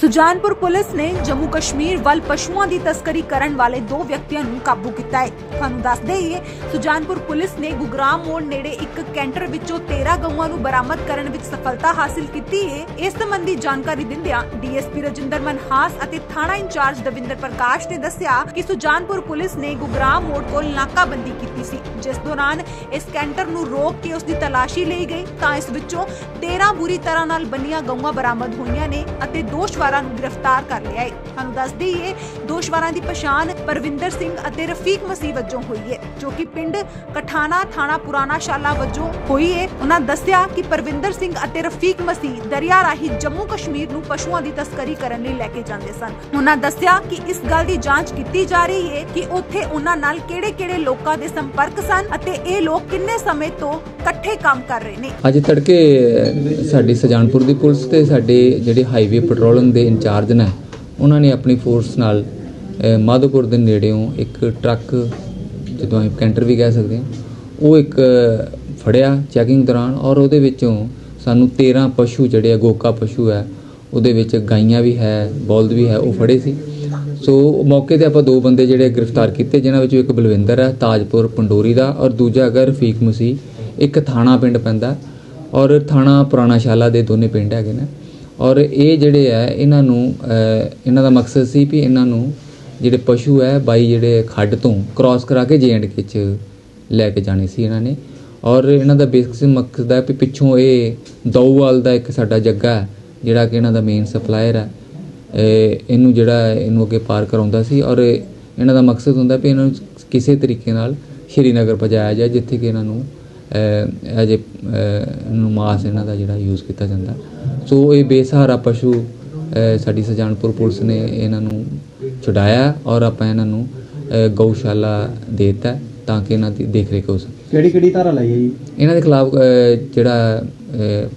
Sujanpur police ਨੇ ਜੰਮੂ ਕਸ਼ਮੀਰ ਵੱਲ ਪਸ਼ੂਆਂ ਦੀ ਤਸਕਰੀ ਕਰਨ ਵਾਲੇ ਦੋ ਵਿਅਕਤੀਆਂ ਨੂੰ ਕਾਬੂ ਕੀਤਾ ਹੈ। ਤੁਹਾਨੂੰ ਦੱਸ ਦੇਈਏ, ਸੁਜਾਨਪੁਰ ਪੁਲਿਸ ਨੇ ਗੁਗਰਾਮ ਮੋੜ ਨੇੜੇ ਇੱਕ ਕੈਂਟਰ ਵਿੱਚੋਂ 13 ਗਊਆਂ ਨੂੰ ਬਰਾਮਦ ਕਰਨ ਵਿੱਚ ਸਫਲਤਾ ਹਾਸਿਲ ਕੀਤੀ ਹੈ ਇਸ ਸੰਬੰਧੀ ਜਾਣਕਾਰੀ ਦਿੰਦਿਆਂ ਡੀਐਸਪੀ ਰਜਿੰਦਰ ਮਨਹਾਸ ਅਤੇ ਥਾਣਾ ਇੰਚਾਰਜ ਦਵਿੰਦਰ ਪ੍ਰਕਾਸ਼ ਨੇ ਦੱਸਿਆ ਕਿ ਸੁਜਾਨਪੁਰ ਪੁਲਿਸ ਨੇ ਗੁਗਰਾਮ ਮੋੜ ਕੋਲ ਨਾਕਾਬੰਦੀ ਕੀਤੀ ਸੀ, ਜਿਸ ਦੌਰਾਨ ਇਸ ਕੈਂਟਰ ਨੂੰ ਰੋਕ ਕੇ ਉਸ ਦੀ ਤਲਾਸ਼ੀ ਲਈ ਗਈ ਤਾਂ ਇਸ ਵਿੱਚੋਂ 13 ਬੁਰੀ ਤਰ੍ਹਾਂ ਨਾਲ ਬੰਨੀਆਂ ਗਊਆਂ ਬਰਾਮਦ ਹੋਈਆਂ ਨੇ ਅਤੇ ਦੋਸ਼ ਦੋਸ਼ਵਾਰਾਂ ਨੂੰ ਗ੍ਰਿਫਤਾਰ ਕਰ ਲਿਆ ਹੈ ਤੁਹਾਨੂੰ ਦੱਸ ਦਈਏ, ਦੋਸ਼ਵਾਰਾਂ ਦੀ ਪਛਾਣ ਪਰਵਿੰਦਰ ਸਿੰਘ ਅਤੇ ਰਫੀਕ ਮਸੀਹ ਵਜੋਂ ਹੋਈ ਹੈ ਜੋ ਕਿ ਪਿੰਡ ਕਠਾਣਾ ਥਾਣਾ ਪੁਰਾਣਾ ਸ਼ਾਲਾ ਵਜੋਂ ਹੋਈ ਹੈ ਉਹਨਾਂ ਦੱਸਿਆ ਕਿ ਪਰਵਿੰਦਰ ਸਿੰਘ ਅਤੇ ਰਫੀਕ ਮਸੀਹ ਦਰਿਆ ਰਾਹੀਂ ਜੰਮੂ ਕਸ਼ਮੀਰ ਨੂੰ ਪਸ਼ੂਆਂ ਦੀ ਤਸਕਰੀ ਕਰਨ ਲਈ ਲੈ ਕੇ ਜਾਂਦੇ ਸਨ। ਉਹਨਾਂ ਦੱਸਿਆ ਕਿ ਇਸ ਗੱਲ ਦੀ ਜਾਂਚ ਕੀਤੀ ਜਾ ਰਹੀ ਹੈ ਕਿ ਉੱਥੇ ਉਹਨਾਂ ਨਾਲ ਕਿਹੜੇ-ਕਿਹੜੇ ਲੋਕਾਂ ਦੇ ਸੰਪਰਕ ਸਨ ਅਤੇ ਇਹ ਲੋਕ ਕਿੰਨੇ ਸਮੇਂ ਤੋਂ ਇਕੱਠੇ ਕੰਮ ਕਰ ਰਹੇ ਨੇ। ਅੱਜ ਤੜਕੇ ਅ, ਸਾਡੀ ਸਜਾਨਪੁਰ ਦੀ ਪੁਲਿਸ ਤੇ ਸਾਡੇ ਜਿਹੜੇ ਹਾਈਵੇ ਪੈਟਰੋਲਿੰਗ ਦੇ ਇੰਚਾਰਜ ਨੇ ਉਹਨਾਂ ਨੇ ਆਪਣੀ ਫੋਰਸ ਨਾਲ ਮਾਧੋਪੁਰ ਦੇ ਨੇੜਿਓਂ ਇੱਕ ਟਰੱਕ ਜਦੋਂ ਅਸੀਂ ਕੈਂਟਰ ਵੀ ਕਹਿ ਸਕਦੇ ਹਾਂ ਉਹ ਇੱਕ ਫੜਿਆ ਚੈਕਿੰਗ ਦੌਰਾਨ ਔਰ ਉਹਦੇ ਵਿੱਚੋਂ ਸਾਨੂੰ 13 ਪਸ਼ੂ ਜਿਹੜੇ ਆ ਗੋਕਾ ਪਸ਼ੂ ਹੈ ਉਹਦੇ ਵਿੱਚ ਗਾਈਆਂ ਵੀ ਹੈ ਬਲਦ ਵੀ ਹੈ ਉਹ ਫੜੇ ਸੀ। ਸੋ ਮੌਕੇ ਤੇ ਆਪਾਂ ਦੋ ਬੰਦੇ ਜਿਹੜੇ ਗ੍ਰਿਫਤਾਰ ਕੀਤੇ ਜਿਨ੍ਹਾਂ ਵਿੱਚੋਂ ਇੱਕ ਬਲਵਿੰਦਰ ਹੈ ਤਾਜਪੁਰ ਪੰਡੋਰੀ ਦਾ ਔਰ ਦੂਜਾ ਹੈਗਾ ਰਫੀਕ ਮਸੀਹ। ਇੱਕ ਥਾਣਾ ਪਿੰਡ ਪੈਂਦਾ ਔਰ ਥਾਣਾ ਪੁਰਾਣਾ ਸ਼ਾਲਾ ਦੇ ਦੋਨੇ ਪਿੰਡ ਹੈਗੇ ਨੇ। ਔਰ ਇਹ ਜਿਹੜੇ ਹੈ, ਇਹਨਾਂ ਨੂੰ ਇਹਨਾਂ ਦਾ ਮਕਸਦ ਸੀ ਵੀ ਇਹਨਾਂ ਨੂੰ ਜਿਹੜੇ ਪਸ਼ੂ ਹੈ, ਬਾਈ ਜਿਹੜੇ ਖੱਡ ਤੋਂ ਕ੍ਰਾਸ ਕਰਾ ਕੇ ਕੇ ਚ ਲੈ ਕੇ ਜਾਣੇ ਸੀ ਇਹਨਾਂ ਨੇ। ਔਰ ਇਹਨਾਂ ਦਾ ਬੇਸਿਕ ਮਕਸਦ ਹੈ ਵੀ ਪਿੱਛੋਂ ਇਹ ਦਊਵਾਲ ਦਾ ਇੱਕ ਸਾਡਾ ਜੱਗਾ ਹੈ, ਜਿਹੜਾ ਕਿ ਇਹਨਾਂ ਦਾ ਮੇਨ ਸਪਲਾਇਰ ਹੈ। ਇਹਨੂੰ ਜਿਹੜਾ ਇਹਨੂੰ ਅੱਗੇ ਪਾਰ ਕਰਾਉਂਦਾ ਸੀ ਔਰ ਇਹਨਾਂ ਦਾ ਮਕਸਦ ਹੁੰਦਾ ਵੀ ਇਹਨਾਂ ਨੂੰ ਕਿਸੇ ਤਰੀਕੇ ਨਾਲ ਸ਼੍ਰੀਨਗਰ ਪਹੁੰਚਾਇਆ ਜਾਏ, ਜਿੱਥੇ ਕਿ ਇਹਨਾਂ ਨੂੰ ਅਜੇ ਨੂੰ ਮਾਸ ਇਹਨਾਂ ਦਾ ਜਿਹੜਾ ਯੂਜ਼ ਕੀਤਾ ਜਾਂਦਾ। ਸੋ ਇਹ ਬੇਸਹਾਰਾ ਪਸ਼ੂ ਸਾਡੀ ਸਜਾਨਪੁਰ ਪੁਲਿਸ ਨੇ ਇਹਨਾਂ ਨੂੰ ਛੁਡਾਇਆ ਔਰ ਆਪਾਂ ਇਹਨਾਂ ਨੂੰ ਗਊਸ਼ਾਲਾ ਦੇ ਦਿੱਤਾ ਤਾਂ ਕਿ ਇਹਨਾਂ ਦੀ ਦੇਖ ਰੇਖ ਹੋ ਸਕੇ। ਕਿਹੜੀ ਕਿਹੜੀ ਧਾਰਾ ਲਾਈ ਹੈ ਜੀ? ਇਹਨਾਂ ਦੇ ਖਿਲਾਫ ਜਿਹੜਾ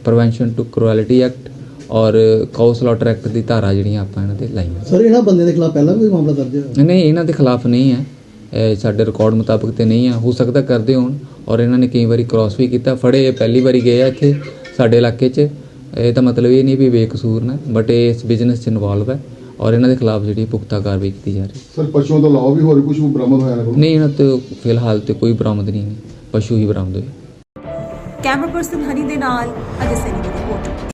ਪ੍ਰੀਵੈਂਸ਼ਨ ਟੂ ਕ੍ਰੂਐਲਿਟੀ ਐਕਟ ਔਰ ਕਾਊ ਸਲੌਟਰ ਐਕਟ ਦੀ ਧਾਰਾ ਜਿਹੜੀਆਂ ਆਪਾਂ ਇਹਨਾਂ ਤੇ ਲਾਈਆਂ। ਸਰ ਇਹਨਾਂ ਬੰਦੇ ਦੇ ਖਿਲਾਫ ਪਹਿਲਾਂ ਵੀ ਕੋਈ ਮਾਮਲਾ ਦਰਜ ਹੈ ਨਹੀਂ ਇਹਨਾਂ ਦੇ ਖਿਲਾਫ ਨਹੀਂ ਹੈ। ਸਾਡੇ ਰਿਕਾਰਡ ਮੁਤਾਬਕ ਤੇ ਨਹੀਂ ਹੈ ਹੋ ਸਕਦਾ ਕਰਦੇ ਹੋਣ ਔਰ ਇਹਨਾਂ ਨੇ ਕਈ ਵਾਰੀ ਕ੍ਰਾਸ ਵੀ ਕੀਤਾ ਫੜੇ ਇਹ ਪਹਿਲੀ ਵਾਰੀ ਗਏ ਆ ਇੱਥੇ ਸਾਡੇ ਇਲਾਕੇ 'ਚ। ਇਹ ਤਾਂ ਮਤਲਬ ਇਹ ਨਹੀਂ ਵੀ ਬੇਕਸੂਰ ਨੇ ਬਟ ਇਹ ਇਸ ਬਿਜ਼ਨਸ 'ਚ ਇਨਵੋਲਵ ਹੈ ਔਰ ਇਹਨਾਂ ਦੇ ਖਿਲਾਫ ਜਿਹੜੀ ਪੁਖਤਾ ਕਾਰਵਾਈ ਕੀਤੀ ਜਾ ਰਹੀ ਹੈ। ਸਰ ਪਸ਼ੂਆਂ ਤੋਂ ਇਲਾਵਾ ਵੀ ਹੋਰ ਕੁਝ ਬਰਾਮਦ ਹੋਇਆ ਨਾ ਨਹੀਂ ਇਹਨਾਂ ਤੇ ਫਿਲਹਾਲ ਤੇ ਕੋਈ ਬਰਾਮਦ ਨਹੀਂ ਪਸ਼ੂ ਹੀ ਬਰਾਮਦ ਹੋਏ। ਕੈਮਰਾ ਪਰਸਨ ਹਨੀ ਦੇ ਨਾਲ ਅਜੇ ਸੈਨੀ ਦੀ ਰਿਪੋਰਟ